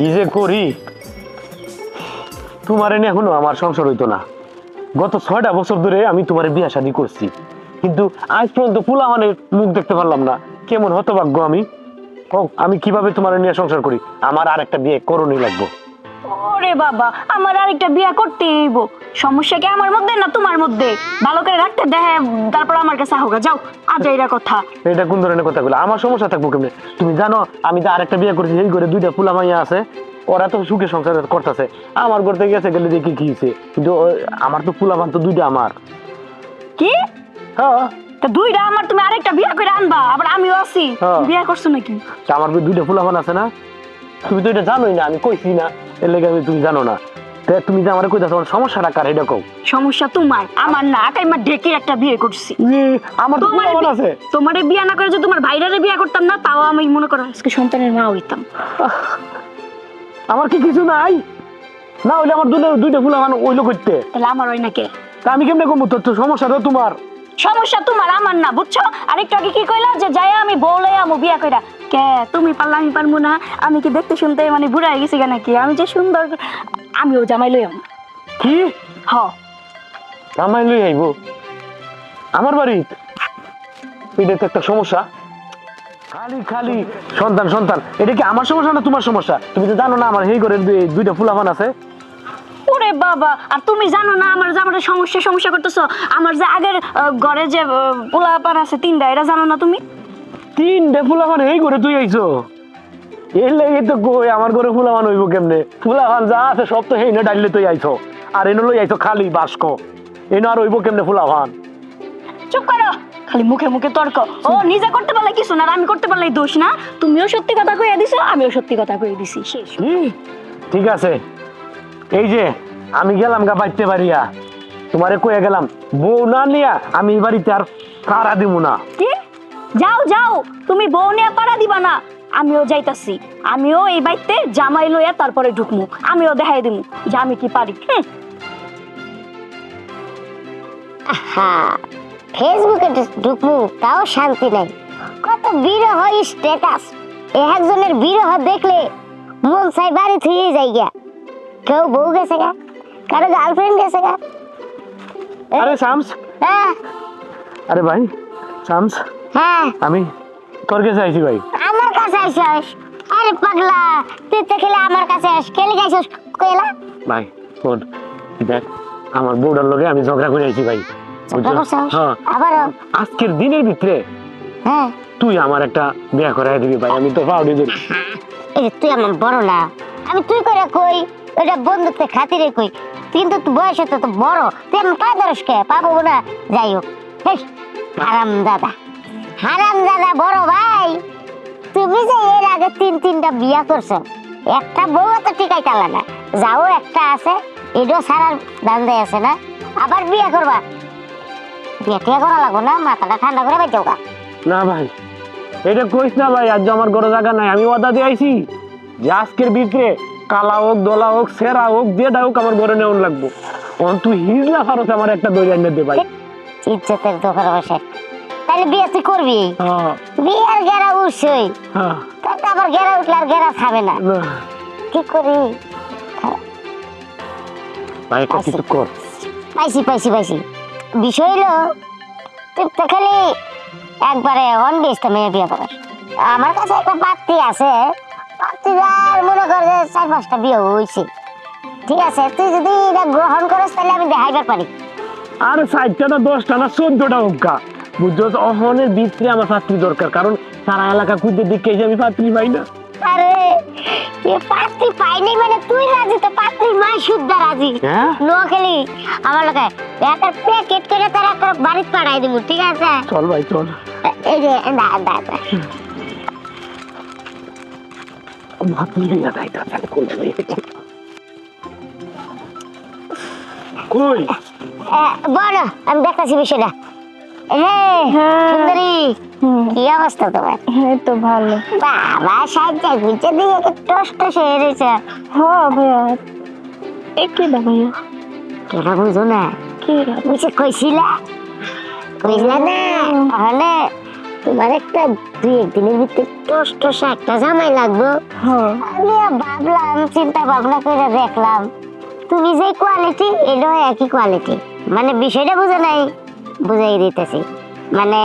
কি যে করি? তোমার এনে এখনও আমার সংসার হইতো না। গত ছয়টা বছর ধরে আমি তোমার বিয়া শাদী করছি। কিন্তু আজ পর্যন্ত পোলা মানে মুখ দেখতে পারলাম না। কেমন হতভাগ্য আমি। আমি কীভাবে তোমার নিয়ে সংসার করি? আমার আর একটা বিয়ে করণই লাগবো। ওরে বাবা আমার আরেকটা বিয়া করতে হইব। সমস্যা কি আমার মধ্যে না তোমার মধ্যে? ভালো করে রাখতে দেখে তারপর আমার কাছে হোক যাও। আজ এইরা কথা। এটা কোন ধরনের কথা বলে আমার সমস্যা থাকব কেমনে? তুমি জানো আমি তো আরেকটা বিয়ে করেছি এই করে দুইটা পোলা মাইয়া আছে। ওরা তো সুখে সংসার করতেছে। আমার করতে গেছে গেলে দেখি কি হয়েছে কিন্তু আমার তো পোলা মান তো দুইটা আমার। কি? হ্যাঁ। তা দুইটা আমার তুমি আরেকটা বিয়া করে আনবা। আবার আমিও আছি। হ্যাঁ। বিয়া করছ নাকি? আমার দুইটা দুইটা ফুলাফান আছে না? তুমি তো এটা জানোই না আমি কইছি না। এর লেগে আমি তুমি জানো না। তা তুমি যে আমার আমার সমস্যাটা কার এটা কও। সমস্যা তোমার। আমার না আকাইমা ঢেকে একটা বিয়ে করছি। আমার তো তোমার আছে। তোমার বিয়া না করে যে তোমার ভাইরারে বিয়া করতাম না তাও আমি মনে করো আজকে সন্তানের মা হইতাম। আমার কি কিছু নাই? না হইলে আমার দুটো দুইটা ফুলাফান ওইলো করতে তাহলে আমার ওই না কে তা আমি কেমনে কমবো তোর তো সমস্যাটা তোমার। সমস্যা তোমার আমার না বুঝছ? আরেকটু আগে কি কইলা যে যাই আমি বলে আমু বিয়া কইরা কে? তুমি পারলা আমি পারব না। আমি কি দেখতে শুনতে মানে বুড়া হয়ে গেছি কেন কি আমি যে সুন্দর আমিও জামাই লই কি? হ। আমায় লই আইবো? আমার বাড়ি? এটা তো একটা সমস্যা। খালি খালি। সন্তান সন্তান। এটা কি আমার সমস্যা না তোমার সমস্যা? তুমি তো জানো না আমার ঘরে দুই- দুইটা ফুলাফান আছে। ওরে বাবা আর তুমি জানো না আমার আমার সমস্যা সমস্যা করতেছো? আমার যে আগের ঘরে যে পোলা পান আছে তিনটা এটা জানো না তুমি? তিনটে ফুলাফান এই করে তুই আইছো? এর লেগে তো কই আমার ঘরে ফুলাফান হইব কেমনে? ফুলাফান যা আছে সব তো হেই না ডাইলে তুই আইছো। আর এনে লই আইছো খালি বাস্ক। এনে আর হইব কেমনে ফুলাফান? চুপ করো খালি মুখে মুখে তর্ক। ও নিজে করতে পারলে কিছু না আমি করতে পারলে দোষ না। তুমিও সত্যি কথা কইয়া দিছো আমিও সত্যি কথা কইয়া দিছি। শেষ। ঠিক আছে। এই যে আমি গেলাম গা বাইতে পারিয়া তোমারে কয়ে গেলাম বউ না নিয়া আমি এই বাড়িতে আর কারা দিব না। কি? যাও যাও তুমি বউ নিয়ে পাড়া দিবা না। আমিও যাইতাছি। আমিও এই বাড়িতে জামাই লইয়া তারপরে ঢুকমু। আমিও দেখাই দিমু যে আমি কি পারি হ্যাঁ ফেসবুকে ঢুকবো তাও শান্তি নাই। কত বিরহ স্ট্যাটাস একজনের বিরহ দেখলে মন চাই বাড়ি থুয়ে যাই গা কেউ বউ গেছে গা? কারও গার্লফ্রেন্ড গেছে গা? আরে শামস। হ্যাঁ? আরে ভাই শামস। হ্যাঁ। আমি তোর কাছে আইছি ভাই আমার কাছে আসিস আরে পাগলা তুই তো খেলে আমার কাছে আস খেলে গেছিস? কইলা? ভাই শোন দেখ আমার বউটার লগে আমি ঝগড়া করে আইছি ভাই। হ্যাঁ। আবারও? আজকের দিনের ভিতরে হ্যাঁ। তুই আমার একটা বিয়া করাই দিবি ভাই আমি তো পাউডি ধরি এই তুই আমার বড় না আমি তুই করে কই? ওটা বন্ধুত্বে খাতিরে কই। কিন্তু বয়সে তো তো বড়। তুই আমার পায়ে ধরস কে? পাবো না? যাই হোক। হারাম দাদা হারাম দাদা বড় ভাই তুমি যে এর আগে তিন তিনটা বিয়া করছ একটা বউ তো টিকাই তালা না। যাও একটা আছে এটাও সারার দান্দে আছে না আবার বিয়া করবা। বিয়া টিয়া করা লাগবো না মাথাটা ঠান্ডা করে বাই না ভাই এটা কইস না ভাই আজ আমার ঘরে জায়গা নাই আমি ওদা দিয়ে আইছি যে আজকের ভিতরে কালা হোক দোলা হোক সেরা হোক যেটা হোক আমার ঘরে নেওয়ান লাগবো। অন তুই হিজলা ফারত আমার একটা দই আনে দে ভাই। ইজ্জতের দোকান বসে তাহলে বিয়ে তুই করবি? হ্যাঁ। বিয়ের গেরা উঠছই হ্যাঁ। তাতে আবার গেরা উঠলে আর গেরা খাবে না। কি করি? ভাই কিছু কর। পাইছি পাইছি পাইছি। বিষয় হলো তুই তো খালি একবারে অন বেসতে মেয়ে বিয়ে করার আমার কাছে একটা পাত্রী আছে। পাত্রী আর মনে কর যে চার পাঁচটা বিয়ে হয়েছে ঠিক আছে তুই যদি এটা গ্রহণ করিস তাহলে আমি দেখাইবার পারি। আর সাইডটা না দশটা না চোদ্দটা গা। বুঝছ? অহনের ভিতরে আমার পাত্রী দরকার কারণ সারা এলাকা খুঁজে দেখে আমি পাত্রী পাই না। আরে এ পাত্রী পাইনি মানে তুই রাজি? তো পাত্রীর মা শুদ্ধ রাজি। নোয়াখালী আমার লোকে। একটা প্যাকেট করে তার একটা বাড়িতে পাঠাই দিব ঠিক আছে? চল ভাই চল। এই যে দা দা দা পাত্রী বিয়া দায়িত্ব তাহলে কই ভাই কই? বড় আমি দেখতেছি বিষয়টা। সুন্দরী কি অবস্থা তোমার? এই তো ভালো। বাবা সাজ্জা গুজে দিয়ে টস টস হয়ে রয়েছে হ্যাঁ ভাইয়া এ কি দা ভাইয়া? কেনা বুঝো না? কি বুঝে কইছিলা? কইলা না? তাহলে তোমার একটা দুই একদিনের ভিতরে টস টসা একটা জামাই লাগবো। হ্যাঁ। ভাবলাম চিন্তা ভাবনা করে দেখলাম তুমি যে কোয়ালিটি এটাও একই কোয়ালিটি মানে বিষয়টা বুঝে নাই। বুঝাই দিতেছি। মানে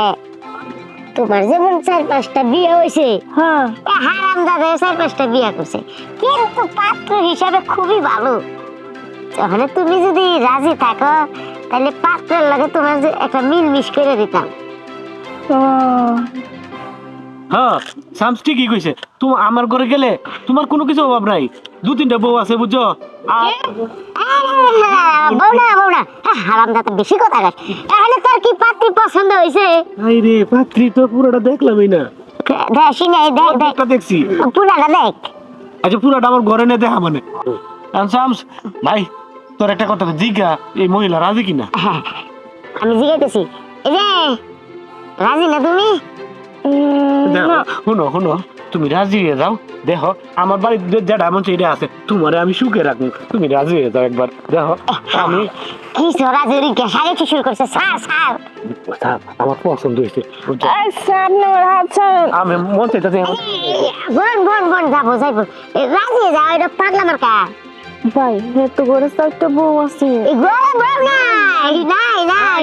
তোমার যেমন চার পাঁচটা বিয়ে হয়েছে হ্যাঁ। হারাম দাদা চার পাঁচটা বিয়ে করছে। কিন্তু পাত্র হিসাবে খুবই ভালো। তাহলে তুমি যদি রাজি থাকো তাহলে পাত্রের লাগে তোমার যে একটা মিল মিশ করে দিতাম। হ্যাঁ শামস ঠিকই কইছে। তুমি আমার ঘরে গেলে তোমার কোনো কিছু অভাব নাই। দু তিনটা বউ আছে বুঝছ? আর না। না বেশি কথা গাছ তাহলে তোর কি পাত্রী পছন্দ হয়েছে আই রে পাত্রী তো পুরোটা দেখলামই না। দেখি নাই দেখ দেখ একটা দেখছি। পুরাটা দেখ। আচ্ছা পুরোটা আমার ঘরে নিয়ে দেখা মানে। শামস ভাই তোর একটা কথা জিজ্ঞা এই মহিলা রাজি কিনা? হ্যাঁ, আমি জিজ্ঞাসি এই যে রাজি না তুমি? শুনো শুনো তুমি রাজি হয়ে যাও। দেখো আমার বাড়ির যে- যেটা এমন সেইটা আছে তোমারে আমি সুখে রাখব। তুমি রাজি হয়ে যাও একবার। দেখো আমি কি সরাজরি গেসারে কি? শুরু করছে স্যার স্যার আমার পছন্দ হয়েছে। আমি মন চাইতেছে বোন বোন বোন যাব যাইবো। রাজি হয়ে যাও এটা পাগলা মার্কা ভাই করে তো একটা বউ আছে। এই গরম বউ নাই নাই নাই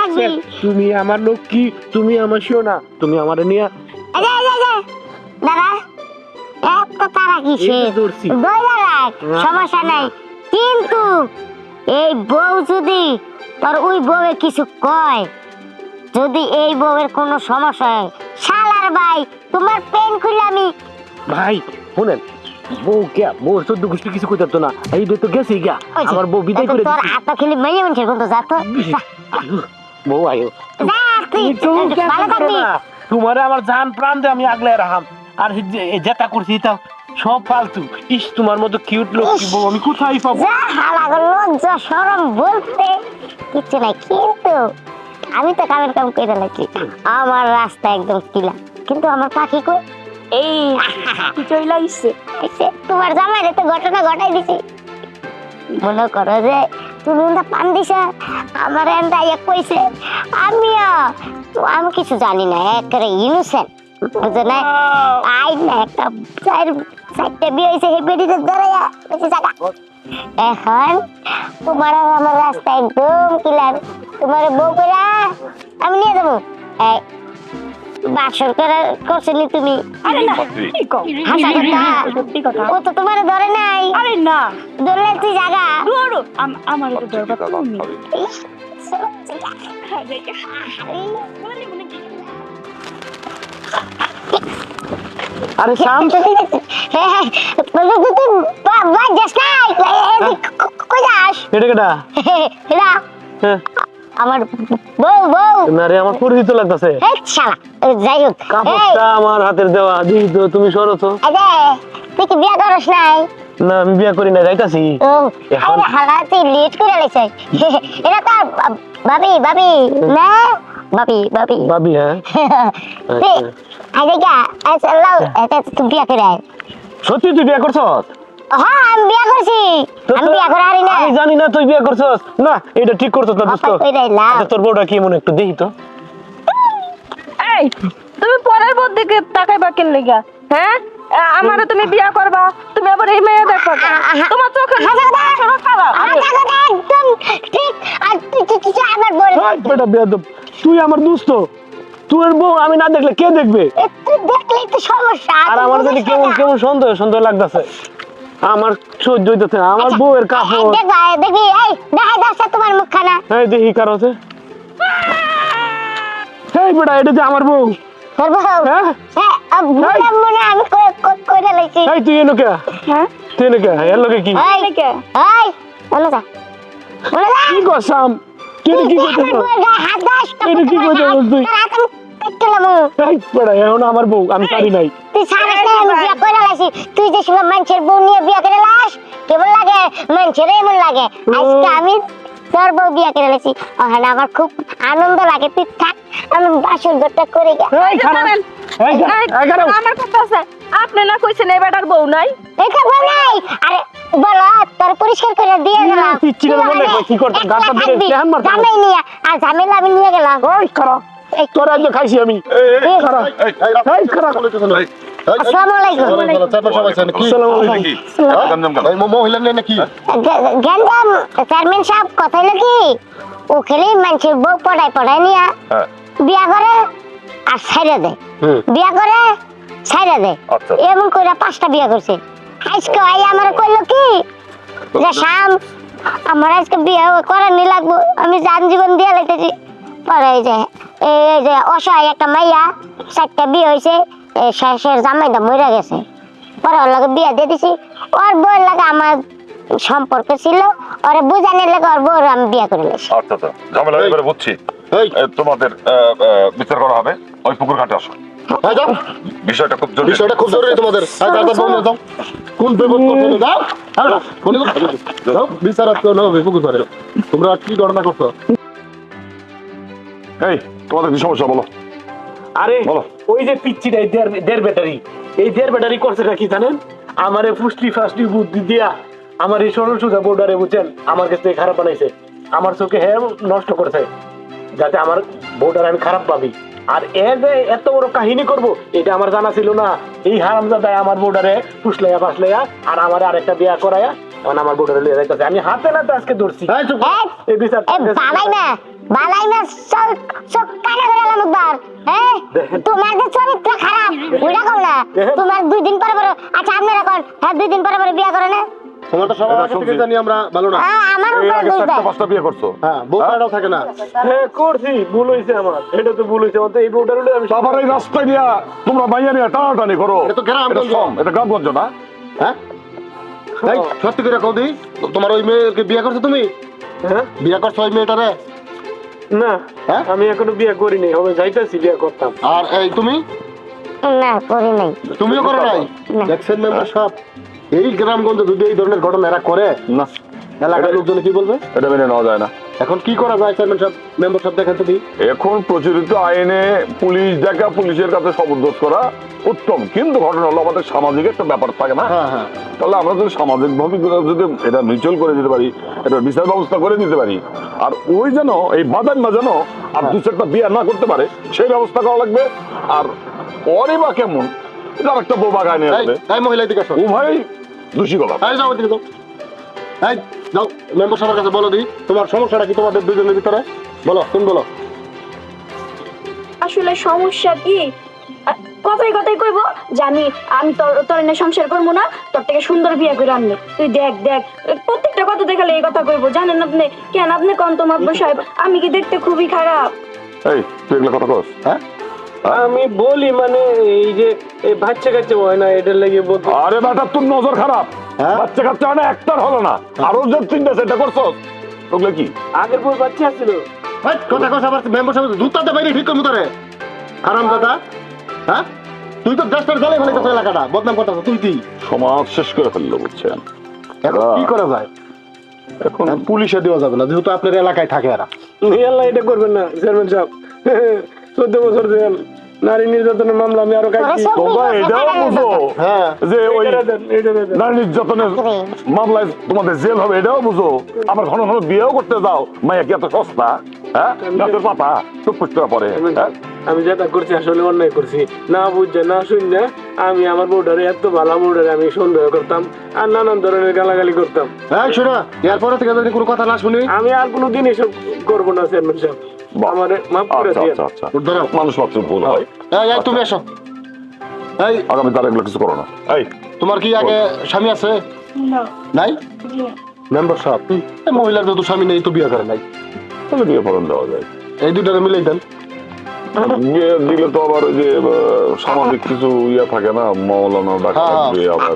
থাকবি। তুমি আমার লক্ষ্মী তুমি আমার শিওনা তুমি আমার নিয়ে যে, এই যে, দাদা এত তারা কিসে এই তো ধরছি। বইলা রাখ সমস্যা নাই। কিন্তু এই বউ যদি তোর ওই বউয়ের কিছু কয় যদি এই বউয়ের কোনো সমস্যা হয় শালার ভাই তোমার পেন খুলে আমি ভাই শুনেন বউ কে? বউ গোষ্ঠী কিছু করতে না। এই তো গেছি গা আমার বউ বিদায় করে তোর। হাত খেলে মেয়ে মানুষের তো। যা, আয়ো, বউ আয়ো? তোমারে আমার জান প্রাণ দিয়ে আমি আগলে রাখাম আর যেটা করছি তা সব ফালতু। ইস তোমার মতো কিউট লোক বউ আমি কোথায় পাবো? লজ্জা সরম বলতে। কিচ্ছু নাই কিন্তু আমি তো কামের কাম করে লাগছি আমার রাস্তা একদম কিলা কিন্তু আমার পাখি কই? এই, চলে আইছে। এসে তোমার জামাইরে তো ঘটনা ঘটাই দিছি। মনে করো যে, তুমি ওটা পান দিছে, আমার এনটা ইয়ে কইছে, আমিও, আমি কিছু জানি না, একেবারে ইনোসেন্ট বুঝো না? আই না, একটা চার, চারটে বিয়ে হয়েছে সেই বেডিতে দাঁড়াইয়া বেশি জায়গা এখন তোমার আমার রাস্তা একদম ক্লিয়ার তোমার বউ করে আমি নিয়ে যাব। এই বাসর করে করছিলি তুমি আরে না কি কও হাসা কথা সত্যি কথা ও তো তোমার ধরে নাই আরে না ধরলে তুই জায়গা ধরো আমার তো দরকার তুমি আরে শাম কই যাস এটা কেটা এরা হ্যাঁ, আমার বউ বউ। না রে আমার পরিচিত লাগতেছে। এই শালা যাই হোক। কাপড়টা আমার হাতের দেওয়া দিই তো তুমি সরো তো। যে, তুই কি বিয়া করস নাই? না আমি বিয়া করি না যাইতাছি। ও এখন- আরে হালা তুই লেট করে লাইছিস এটা তো বা- বাবি বাবি না? বাবি বাবি ভাবি হ্যাঁ। তুই আগে গা আচ্ছা লাও এটা তুই বিয়া করে। সত্যি তুই বিয়া করছ হ্যাঁ আমি বিয়া করছি। আমি বিয়া করে না। আমি জানি না তুই বিয়া করছস। না এটা ঠিক করছস না দোস্ত অপাই কইরা এলাম। আচ্ছা, তোর বউটা কি মনে একটু দেখি তো। এই তুমি পরের বর দিকে তাকাইবা কেন লেগা? হ্যাঁ? আমারে তুমি বিয়া করবা তুমি আবার এই মেয়ে দেখবা তোমার চোখে হাসা খারাপ একদম ঠিক। আর তুই আমার বল বেটা বেয়াদব। তুই আমার দোস্ত। তোর বউ আমি না দেখলে কে দেখবে? তুই দেখলেই তো সমস্যা। আর আমার যদি কেমন কেমন সন্দেহ সন্দেহ লাগতেছে। আমার সহ্য হইতেছে না। আমার আচ্ছা, বউয়ের কাপড়। এই, দেখবি এই দেখাই দাও তোমার মুখখানা। এই দেখি কার আছে। এই বেটা এটা যে আমার বউ। তোর বউ। হ্যাঁ? হ্যাঁ মনে আমি কই কই- কইরা লাইছি। এই তুই এনো কে? হ্যাঁ? তুই এনো কে? এর লগে কি? এই লেগে এই। বলো যা। বলো কি তুই তুই হাত দাস কি তুই? এখন আমার বউ আমি পারি নাই। তুই ছাড়িস আমি বিয়া করে লাইছি তুই যে সময় মানুষের বউ নিয়ে বিয়া করে লাস কেমন লাগে মানুষের এমন লাগে। আজকে আমি তোর বউ বিয়া করে লাইছি ওখানে আমার খুব আনন্দ লাগে তুই থাক আমি বাসন ঘরটা করে গে। আমার কথা আছে। আপনি না কইছেন এই বেটার বউ নাই? এটা বউ নাই। আরে বলো তোর পরিষ্কার করে দিয়ে গেলাম। কি করতে? গাঁটটা ধরে কেহান মারতে জামাই নিয়ে আর ঝামেলা আমি নিয়ে গেলাম। ওই তোর আজ খাইছি আমি হ্যাঁ বিয়া করে আর ছাইরা দেয় হুম। বিয়া করে ছাইরা দেয় আচ্ছা। এমন করে পাঁচটা বিয়া করছে আজকে আই আমার কইলো কি যে শাম আমার আজকে বিয়া করানি লাগবো আমি জান জীবন দিয়ে লাগতেছি পরে এই যে এই এই যে অসহায় একটা মাইয়া চারটা বিয়ে হয়েছে শেষের জামাইটা মরে গেছে। পরে ওর লাগে বিয়া দিয়ে দিছি। ওর বউয়ের লাগে আমার সম্পর্ক ছিল ওরে বুঝানোর লাগে ওর বউর আমি বিয়া করে লেছি আচ্ছা আচ্ছা। ঝামেলা এবারে বুঝছি। তোমাদের বিচার করা হবে। ওই পুকুর ঘাটে আসো। বিষয়টা খুব জরুরি। বিষয়টা খুব জরুরি তোমাদের। দাদা বলে দাও কোন বিপদ করছ যাও। কোন যাও। বিচার আজকে হবে পুকুর পারে তোমরা কি ঘটনা করছ? এই তোমাদের কি সমস্যা বলো? আরে বলো। ওই যে পিচ্ছিটা দেড় ব্যাটারি। এই দেড় ব্যাটারি করছে কি জানেন? আমার ফুসলি ফাসলি বুদ্ধি দিয়া আমার এই সরল সোজা বোর্ডারে বুঝছেন আমার কাছে থেকে খারাপ বানাইছে। আমার চোখে হ্যাঁ নষ্ট করেছে যাতে আমার বোর্ডার আমি খারাপ পাবি আর এ যে এত বড় কাহিনী করব এটা আমার জানা ছিল না। এই হারামজাদায় আমার বোর্ডারে ফুসলাইয়া ফাসলাইয়া আর আমার আরেকটা বিয়া করাইয়া আমার বোর্ডারে লিয়ে যাইতেছে। আমি হাতে নাতে আজকে ধরছি। এই বিচার বালাই না চোখ চোখ কানা করে এলাম একবার হ্যাঁ? তোমার যে চরিত্র খারাপ ওইটা কম না। তোমার দুই দিন পরে পরে আচ্ছা আপনারা কোন হ্যাঁ দুই দিন পরে পরে বিয়া করে না তোমার সবার আগে থেকে জানি আমরা ভালো না। হ্যাঁ, আমার উপরে দোষ চারটা পাঁচটা বিয়ে করছ। হ্যাঁ বউ থাকে না। হ্যাঁ করছি ভুল আমার। এটা তো ভুল হয়েছে আমার তো এই বোর্ডারে আমি আবার এই রাস্তায় নিয়ে তোমরা মাইয়া নিয়ে টানাটানি করো। এটা তো গ্রাম এটা গঞ্জ। এটা গ্রামগঞ্জ না। হ্যাঁ? এই সত্যি করে কৌদি তোমার ওই মেয়েকে বিয়ে করছ তুমি? হ্যাঁ? বিয়ে করছ ওই মেয়েটারে? না হ্যাঁ? আমি এখনও বিয়ে করিনি হবে যাইতাছি বিয়ে করতাম। আর এই তুমি? না করি নাই। তুমিও করো নাই? না। দেখছেন মেম্বার সাহেব এই গ্রামগঞ্জে যদি এই ধরনের ঘটনা এরা করে না। এলাকার লোকজন কি বলবে? এটা মেনে নেওয়া যায় না। এখন কি করা যায় চেয়ারম্যান সাহেব? মেম্বার সাহেব দেখেন তুমি এখন প্রচলিত আইনে পুলিশ দেখা পুলিশের কাছে সমুদ্র করা উত্তম। কিন্তু ঘটনা হলো আমাদের সামাজিক একটা ব্যাপার থাকে না? হ্যাঁ হ্যাঁ। তাহলে আমরা যদি সামাজিক ভাবে যদি এটা মিউচুয়াল করে দিতে পারি এটা বিচার ব্যবস্থা করে দিতে পারি আর ওই যেন এই বাদান না যেন আর দু চারটা বিয়ে না করতে পারে সেই ব্যবস্থা করা লাগবে। আর পরে বা কেমন এটা একটা বোবা গায়ে এই আসবে দিকে উভয় দোষী গলা। যাও যাও। এই যাও মেম্বার সাহেবের কাছে বলো দি তোমার সমস্যাটা কি তোমাদের দুজনের ভিতরে? বলো তুমি বলো। আসলে সমস্যা কি? কথাই কথাই কইব জানি আমি তোর তোর এনে সংসার করব না তোর থেকে সুন্দর বিয়ে করে আনবে। তুই দেখ দেখ প্রত্যেকটা কথা দেখালে এই কথা কইব জানেন আপনি? কেন আপনি কোন তোমার সাহেব আমি কি দেখতে খুবই খারাপ। এই তুই এগুলো কথা কস হ্যাঁ? আমি বলি মানে এই যে এই বাচ্চা কাচ্চা হয় না এটার লাগে বলতে আরে বেটা তোর নজর খারাপ। হ্যাঁ? বাচ্চা কাচ্চা হয় না একটার হলো না। আরও যে তিনটা সেটা করছ ওগুলো কি? আগের বউ বাচ্চা ছিল কথা কথা আবার মেম্বার সাহেব জুতাতে বাইরে ঠিক করব তারে। হারাম দাদা। হ্যাঁ? তুই তো দেশটার ফেলে এলাকাটা বদনাম করতেছ তুই তুই সমাজ শেষ করে ফেলল বুঝছেন? এখন কি করা যায়? এখন এখন পুলিশে দেওয়া যাবে না যেহেতু আপনার এলাকায় থাকে এরা। আল্লাহ এটা করবেন না চেয়ারম্যান সাহেব। চোদ্দ বছর নারী নির্যাতনের মামলা আমি আরও কাটছি এটাও বুঝো হ্যাঁ। যে ওই। নারী নির্যাতনের মামলায় তোমাদের জেল হবে এটাও বুঝো। আবার ঘন ঘন বিয়েও করতে যাও মাইয়া কি এত সস্তা? হ্যাঁ? গাছের পাতা করে পরে হ্যাঁ? আমি যেটা করছি আসলে অন্যায় করছি। না বুঝছে না শুন না আমি আমার বউডারে এত ভালো বউডারে আমি সন্দেহ করতাম আর নানান ধরনের গালাগালি করতাম। এই শোনো এরপরে থেকে যদি কোনো কথা না শুনি আমি আর কোনোদিন এসব করব না চেয়ারম্যান সাহেব। আমার মাফ করে আচ্ছা দিয়ে আচ্ছা আচ্ছা। মানুষ মাত্র ভুল হয়। এই এই তুমি এসো। এই। আগামী তার এগুলো কিছু করো না। এই। তোমার কি আগে স্বামী আছে? নাই? মেম্বার সাহেব। এই মহিলার যেহেতু স্বামী নেই তো বিয়ে করে নাই। তাহলে বিয়ে ফলন দেওয়া যায়। এই দুটারে মিলেই দেন। দিলে তো আবার ওই যে সামাজিক কিছু ইয়ে থাকে না মৌলানা ডাকা হ্যাঁ। লাগবে আবার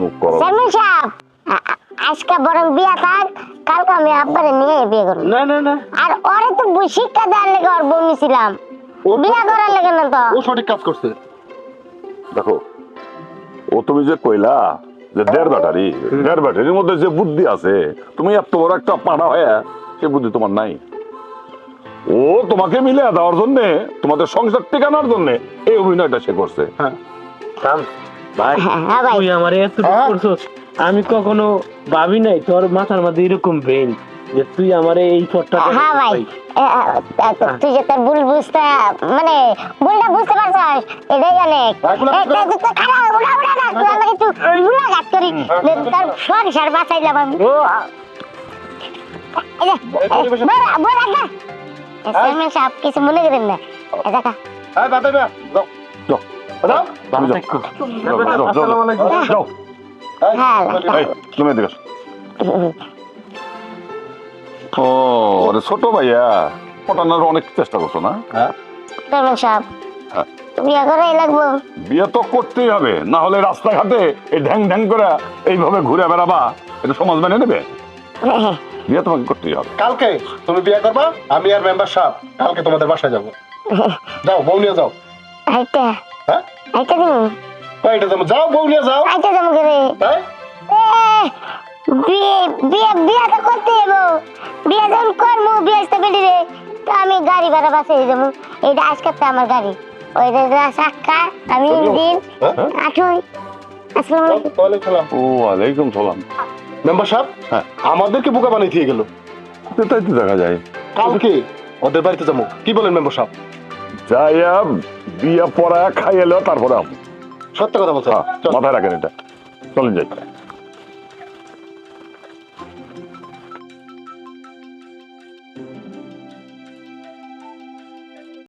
মুখ করা চেয়ারম্যান সাহেব আ- আ- আজকে বরং বিয়া থাক কালকে আমি আব্বারে নিয়ে বিয়ে করব। না না না। আর ওরে তো বই শিক্ষা দেওয়ার লেগে ওর বমি ছিলাম ও তো- বিয়া করার লেগে না তো। ও সঠিক কাজ করছে। দেখো ও তুমি যে কইলা যে দেড় ব্যাটারি দেড় ব্যাটারির মধ্যে যে বুদ্ধি আছে তুমি এত বড় একটা পাড়া হয়ে সে বুদ্ধি তোমার নাই। ও তোমাকে মিলে দেওয়ার জন্য তোমাদের সংসার টেকানোর জন্য এই অভিনয়টা সে করছে। হ্যাঁ। ভাই। হ্যাঁ তুই আমার এত হ্যাঁ? করছস। আমি কখনো ভাবি নাই তোর মাথার মধ্যে এরকম ব্রেন যে তুই আমার এই পথটা হ্যাঁ ভাই। তুই যে তোর ভুল বুঝতে মানে ভুলটা বুঝতে পারছস এটাই অনেক ভাই, গুলা- এ, তুই- তুই- তুই খারাপ, উড়া, উড়া না, তুই আমাকে একটু মুলাকাত করি তোর সংসার বাঁচাইলাম আমি ও এই যে, এ, বড়, বড় একটা। এ, চেয়ারম্যান সাহেব, কিছু মনে করেন না দেখা হ্যাঁ দাদা যাও। যাও। যাও ভালো যাও। থাকো। যাও, যাও, যাও, আসসালামু আলাইকুম। যাও। হ্যাঁ। তুমি এদিকে ও আরে ছোট ভাইয়া পটানোর অনেক চেষ্টা করছ না? চেয়ারম্যান সাহেব হ্যাঁ। বিয়ে করাই লাগবো। বিয়ে তো করতেই হবে। না হলে রাস্তাঘাটে এই ঢ্যাং ঢ্যাং করে এইভাবে ঘুরে বেড়াবা। এটা সমাজ মেনে নেবে? বিয়ে তোমাকে করতেই হবে। কালকে তুমি বিয়ে করবা আমি আর মেম্বার সাহেব কালকে তোমাদের বাসায় যাব। যাও বউ নিয়ে যাও। আইটা হ্যাঁ? আইটা দিন কয়টা যাব। যাও বউ নিয়ে যাও। আইটা যাব করে হ্যাঁ? বিয়ে বিয়ে বিয়ে তো করতে যাব বিয়ে যখন করব বিয়ে আসতে রে তো আমি গাড়ি ভাড়া বাসে যাব। এইটা আজকে তো আমার গাড়ি। ওইটা চাক্কা আমি ইঞ্জিন হ্যাঁ? আঠই। আসসালামু আলাইকুম। ওয়ালাইকুম সালাম। মেম্বার সাহেব হ্যাঁ। আমাদেরকে বোকা বানিয়ে দিয়ে গেল। তাই তো দেখা যায়। কালকে ওদের বাড়িতে যাব। কি বলেন মেম্বার সাহেব? যাইয়া বিয়া পড়া খাইয়ে এলো তারপরে সত্য কথা বলছো হ্যাঁ, মাথায় রাখেন এটা। চলেন যাই।